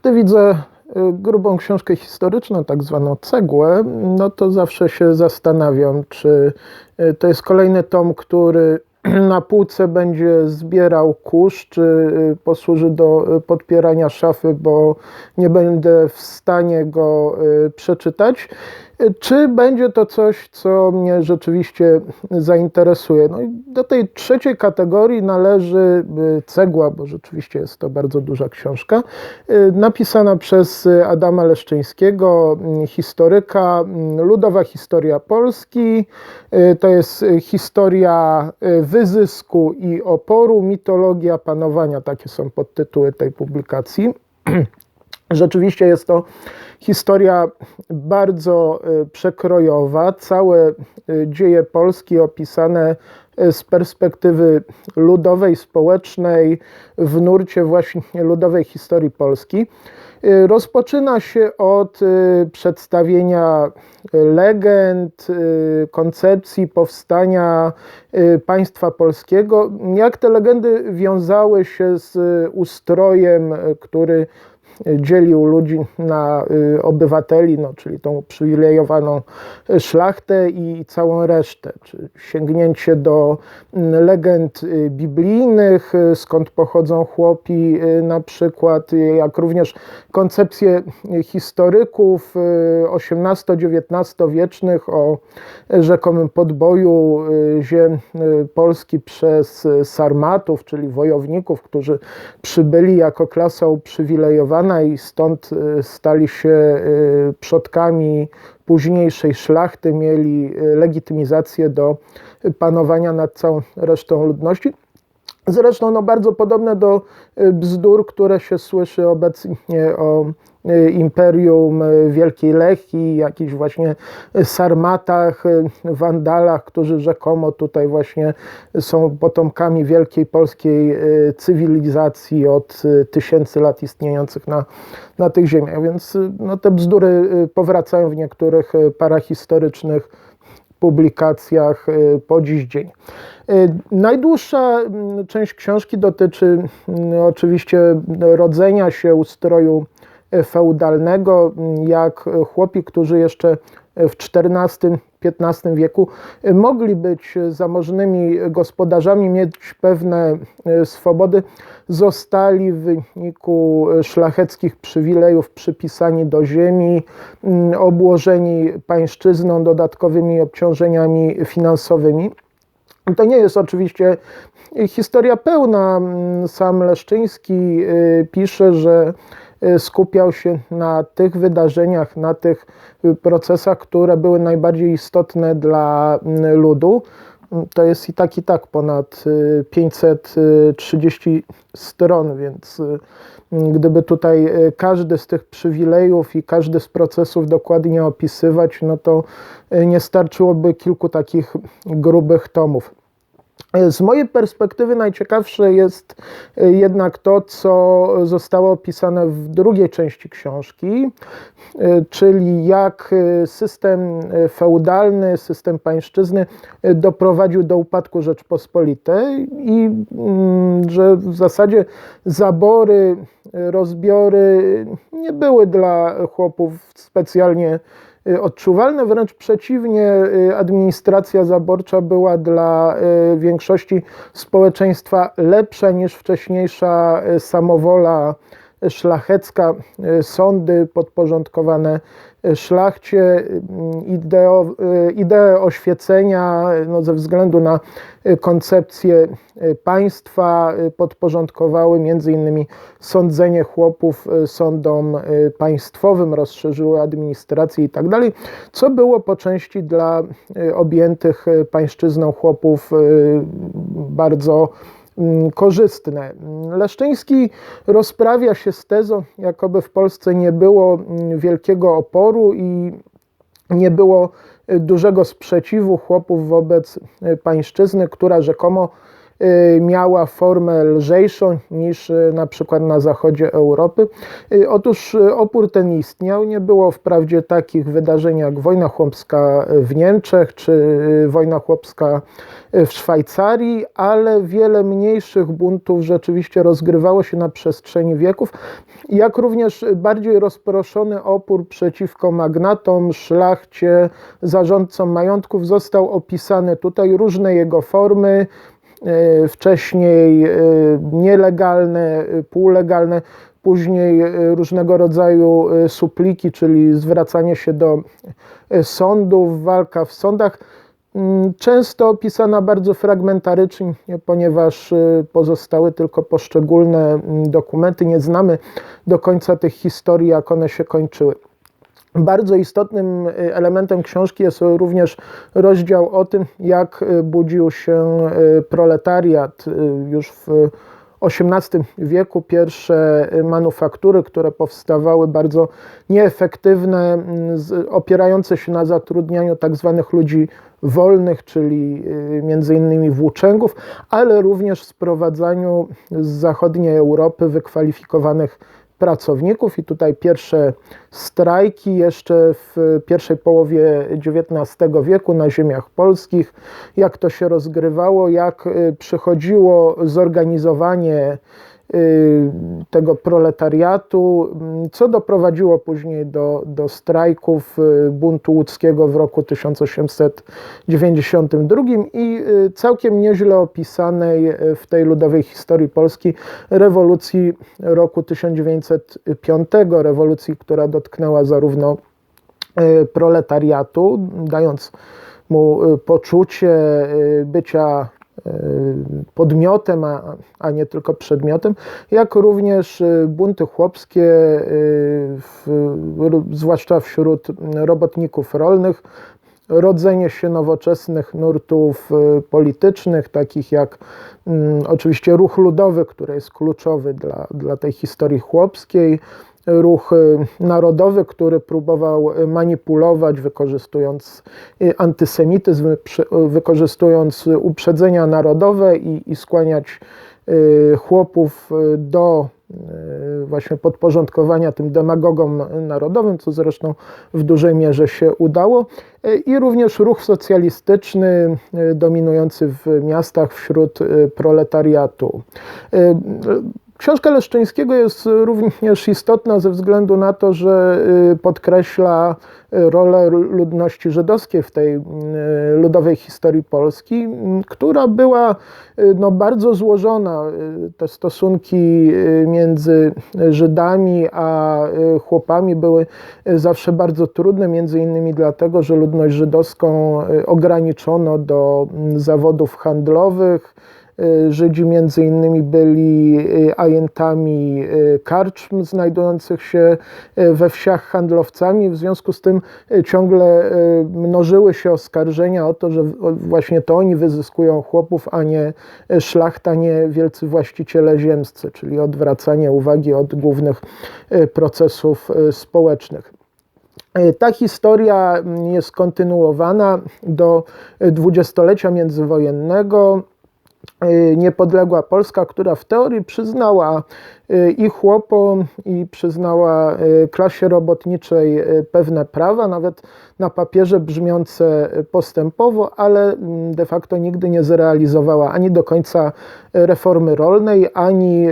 Gdy widzę grubą książkę historyczną, tak zwaną cegłę, no to zawsze się zastanawiam, czy to jest kolejny tom, który na półce będzie zbierał kurz, czy y, posłuży do y, podpierania szafy, bo nie będę w stanie go y, przeczytać. Czy będzie to coś, co mnie rzeczywiście zainteresuje? No i do tej trzeciej kategorii należy Cegła, bo rzeczywiście jest to bardzo duża książka, napisana przez Adama Leszczyńskiego, historyka, ludowa historia Polski. To jest historia wyzysku i oporu, mitologia panowania, takie są podtytuły tej publikacji. Rzeczywiście jest to historia bardzo e, przekrojowa. Całe e, dzieje Polski opisane e, z perspektywy ludowej, społecznej, w nurcie właśnie ludowej historii Polski. Rozpoczyna się od przedstawienia legend, koncepcji powstania państwa polskiego. Jak te legendy wiązały się z ustrojem, który dzielił ludzi na y, obywateli, no, czyli tą przywilejowaną szlachtę i całą resztę. Czy sięgnięcie do mm, legend y, biblijnych, y, skąd pochodzą chłopi na przykład, jak również koncepcje historyków XVIII-XIX wiecznych o rzekomym podboju ziem Polski przez sarmatów, czyli wojowników, którzy przybyli jako klasa uprzywilejowana i stąd y, stali się y, przodkami późniejszej szlachty, mieli y, legitymizację do panowania nad całą resztą ludności. Zresztą no, bardzo podobne do bzdur, które się słyszy obecnie o Y, imperium y, Wielkiej Lechii, jakichś właśnie Sarmatach, y, Wandalach, którzy rzekomo tutaj właśnie są potomkami wielkiej polskiej cywilizacji od tysięcy lat istniejących na, na tych ziemiach. Więc no, te bzdury powracają w niektórych parahistorycznych publikacjach po dziś dzień. Najdłuższa mm, część książki dotyczy mm, oczywiście rodzenia się ustroju feudalnego, jak chłopi, którzy jeszcze w XIV-XV wieku mogli być zamożnymi gospodarzami, mieć pewne swobody, zostali w wyniku szlacheckich przywilejów przypisani do ziemi, obłożeni pańszczyzną, dodatkowymi obciążeniami finansowymi. To nie jest oczywiście historia pełna. Sam Leszczyński pisze, że skupiał się na tych wydarzeniach, na tych y, procesach, które były najbardziej istotne dla mm, ludu. To jest i tak, i tak ponad 530 y, stron, więc gdyby tutaj każdy z tych przywilejów i każdy z procesów dokładnie opisywać, no to nie starczyłoby kilku takich grubych tomów. Z mojej perspektywy najciekawsze jest e, jednak to, co zostało opisane w drugiej części książki, e, czyli jak e, system feudalny, system pańszczyzny doprowadził do upadku Rzeczpospolitej i mm, że w zasadzie zabory, rozbiory nie były dla chłopów specjalnie odczuwalne, wręcz przeciwnie, y, administracja zaborcza była dla y, większości społeczeństwa lepsza niż wcześniejsza samowola szlachecka, sądy podporządkowane szlachcie ideo, ideę oświecenia no, ze względu na koncepcję państwa podporządkowały między innymi sądzenie chłopów sądom państwowym, rozszerzyły administrację i tak dalej, co było po części dla objętych pańszczyzną chłopów bardzo korzystne. Leszczyński rozprawia się z tezą, jakoby w Polsce nie było mm, wielkiego oporu i nie było y, dużego sprzeciwu chłopów wobec y, pańszczyzny, która rzekomo miała formę lżejszą niż y, na przykład na zachodzie Europy. Y, Otóż y, opór ten istniał. Nie było wprawdzie takich wydarzeń jak wojna chłopska w Niemczech czy y, wojna chłopska w Szwajcarii, ale wiele mniejszych buntów rzeczywiście rozgrywało się na przestrzeni wieków, jak również bardziej rozproszony opór przeciwko magnatom, szlachcie, zarządcom majątków został opisany tutaj, różne jego formy, wcześniej e, nielegalne, e, półlegalne, później e, różnego rodzaju e, supliki, czyli zwracanie się do e, sądów, walka w sądach. Mm, Często opisana bardzo fragmentarycznie, ponieważ pozostały tylko poszczególne mm, dokumenty. Nie znamy do końca tych historii, jak one się kończyły. Bardzo istotnym y, elementem książki jest również rozdział o tym, jak y, budził się y, proletariat już w XVIII wieku. Pierwsze manufaktury, które powstawały, bardzo nieefektywne, opierające się na zatrudnianiu tak zwanych ludzi wolnych, czyli innymi włóczęgów, ale również sprowadzaniu z zachodniej Europy wykwalifikowanych pracowników i tutaj pierwsze strajki jeszcze w pierwszej połowie XIX wieku na ziemiach polskich, jak to się rozgrywało, jak y, przychodziło zorganizowanie tego proletariatu, mm, co doprowadziło później do, do strajków y, buntu łódzkiego w roku 1892 i y, całkiem nieźle opisanej y, w tej ludowej historii Polski rewolucji roku 1905, rewolucji, która dotknęła zarówno y, proletariatu, dając mu y, poczucie y, bycia y, podmiotem, a, a nie tylko przedmiotem, jak również y, bunty chłopskie, y, w, zwłaszcza wśród robotników rolnych, rodzenie się nowoczesnych nurtów y, politycznych, takich jak mm, oczywiście ruch ludowy, który jest kluczowy dla, dla tej historii chłopskiej, ruch y, narodowy, który próbował y, manipulować, wykorzystując y, antysemityzm, wykorzystując uprzedzenia narodowe i, i skłaniać chłopów do właśnie podporządkowania tym demagogom narodowym, co zresztą w dużej mierze się udało. I również ruch socjalistyczny dominujący w miastach wśród proletariatu. Książka Leszczyńskiego jest również istotna ze względu na to, że y, podkreśla y, rolę ludności żydowskiej w tej y, ludowej historii Polski, która była no, bardzo złożona. Te stosunki między Żydami a chłopami były zawsze bardzo trudne, między innymi dlatego, że ludność żydowską ograniczono do zawodów handlowych. Y, Żydzi między innymi byli y, agentami y, karczm znajdujących się we wsiach handlowcami. W związku z tym ciągle mnożyły się oskarżenia o to, że właśnie to oni wyzyskują chłopów, a nie szlachta, nie wielcy właściciele ziemscy, czyli odwracanie uwagi od głównych procesów społecznych. Ta historia mm, jest kontynuowana do dwudziestolecia międzywojennego. E, Niepodległa Polska, która w teorii przyznała e, i chłopom, i przyznała e, klasie robotniczej pewne prawa, nawet na papierze brzmiące postępowo, ale mm, de facto nigdy nie zrealizowała ani do końca reformy rolnej, ani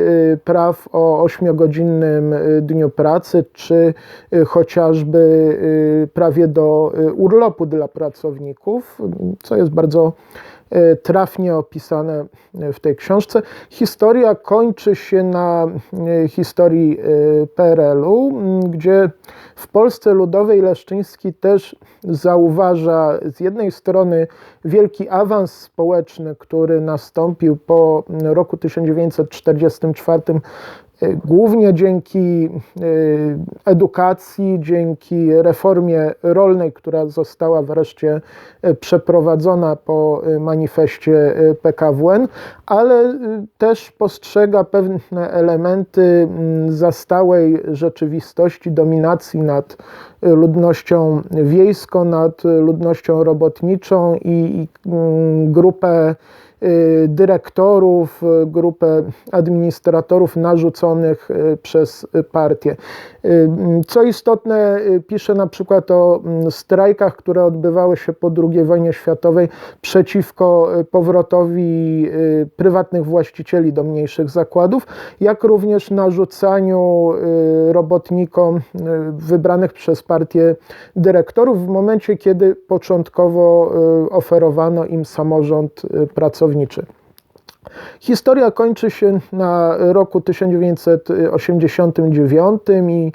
praw o ośmiogodzinnym dniu pracy, czy chociażby prawie do urlopu dla pracowników, co jest bardzo trafnie opisane e, w tej książce. Historia kończy się na e, historii e, PRL-u, gdzie w Polsce Ludowej Leszczyński też zauważa z jednej strony wielki awans społeczny, który nastąpił po roku 1944 e, Głównie dzięki e, edukacji, dzięki reformie rolnej, która została wreszcie e, przeprowadzona po e, manifestie e, PKWN, ale e, też postrzega pewne elementy mm, zastałej rzeczywistości, dominacji nad e, ludnością wiejską, nad e, ludnością robotniczą i, i mm, grupę dyrektorów, grupę administratorów narzuconych przez partię. Co istotne, pisze na przykład o mm, strajkach, które odbywały się po II wojnie światowej przeciwko powrotowi prywatnych właścicieli do mniejszych zakładów, jak również narzucaniu robotnikom wybranych przez partię dyrektorów w momencie, kiedy początkowo oferowano im samorząd pracowniczy. Historia kończy się na roku 1989 i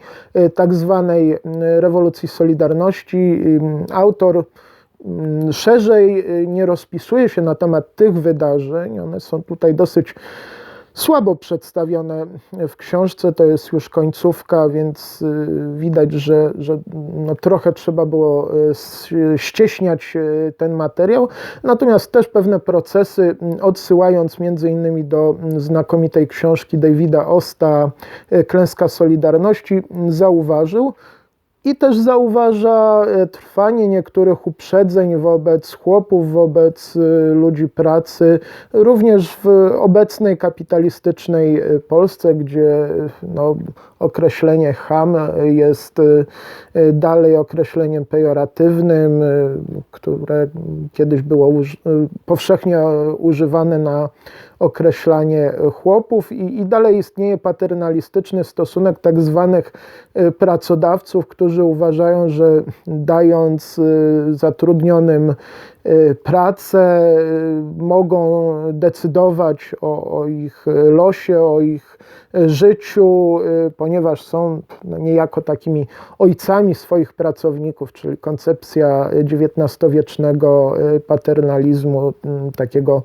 tak zwanej rewolucji Solidarności. Autor szerzej nie rozpisuje się na temat tych wydarzeń, one są tutaj dosyć słabo przedstawione w książce. To jest już końcówka, więc y, widać, że, że no trochę trzeba było y, ścieśniać y, ten materiał. Natomiast też pewne procesy, odsyłając między innymi do znakomitej książki Davida Osta Klęska Solidarności, zauważył, i też zauważa e, trwanie niektórych uprzedzeń wobec chłopów, wobec e, ludzi pracy, również w obecnej kapitalistycznej e, Polsce, gdzie no, określenie ham jest dalej określeniem pejoratywnym, które kiedyś było powszechnie używane na określanie chłopów i, i dalej istnieje paternalistyczny stosunek tak zwanych e, pracodawców, którzy uważają, że dając e, zatrudnionym e, pracę, mogą decydować o, o, ich losie, o ich życiu, ponieważ są no, niejako takimi ojcami swoich pracowników, czyli koncepcja XIX-wiecznego paternalizmu, takiego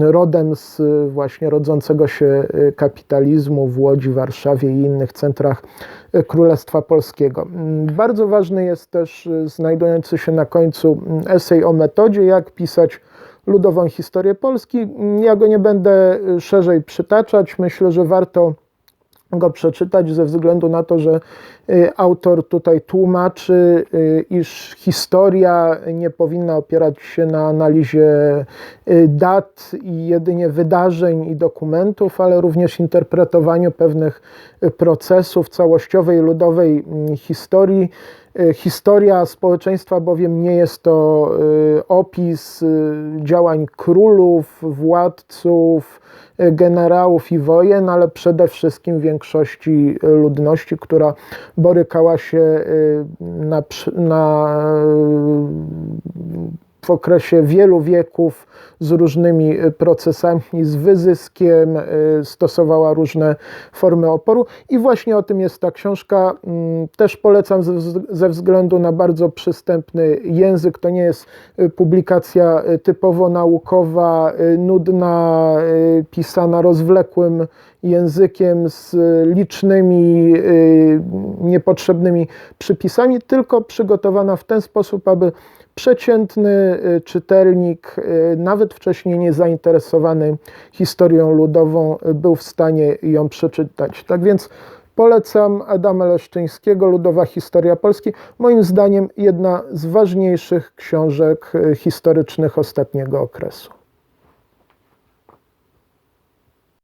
rodem z właśnie rodzącego się kapitalizmu w Łodzi, Warszawie i innych centrach Królestwa Polskiego. Bardzo ważny jest też znajdujący się na końcu esej o metodzie, jak pisać ludową historię Polski. Ja go nie będę szerzej przytaczać. Myślę, że warto go przeczytać ze względu na to, że y, autor tutaj tłumaczy, y, iż historia nie powinna opierać się na analizie y, dat i jedynie wydarzeń i dokumentów, ale również interpretowaniu pewnych procesów całościowej ludowej mm, historii. Historia społeczeństwa bowiem nie jest to opis działań królów, władców, generałów i wojen, ale przede wszystkim większości ludności, która borykała się y, na, na w okresie wielu wieków z różnymi y, procesami, z wyzyskiem, y, stosowała różne formy oporu. I właśnie o tym jest ta książka. Mm, też polecam ze względu na bardzo przystępny język. To nie jest y, publikacja typowo naukowa, nudna, pisana rozwlekłym językiem z licznymi niepotrzebnymi przypisami, tylko przygotowana w ten sposób, aby przeciętny y, czytelnik, y, nawet wcześniej niezainteresowany historią ludową, y, był w stanie ją przeczytać. Tak więc polecam Adama Leszczyńskiego, Ludowa Historia Polski. Moim zdaniem jedna z ważniejszych książek historycznych ostatniego okresu.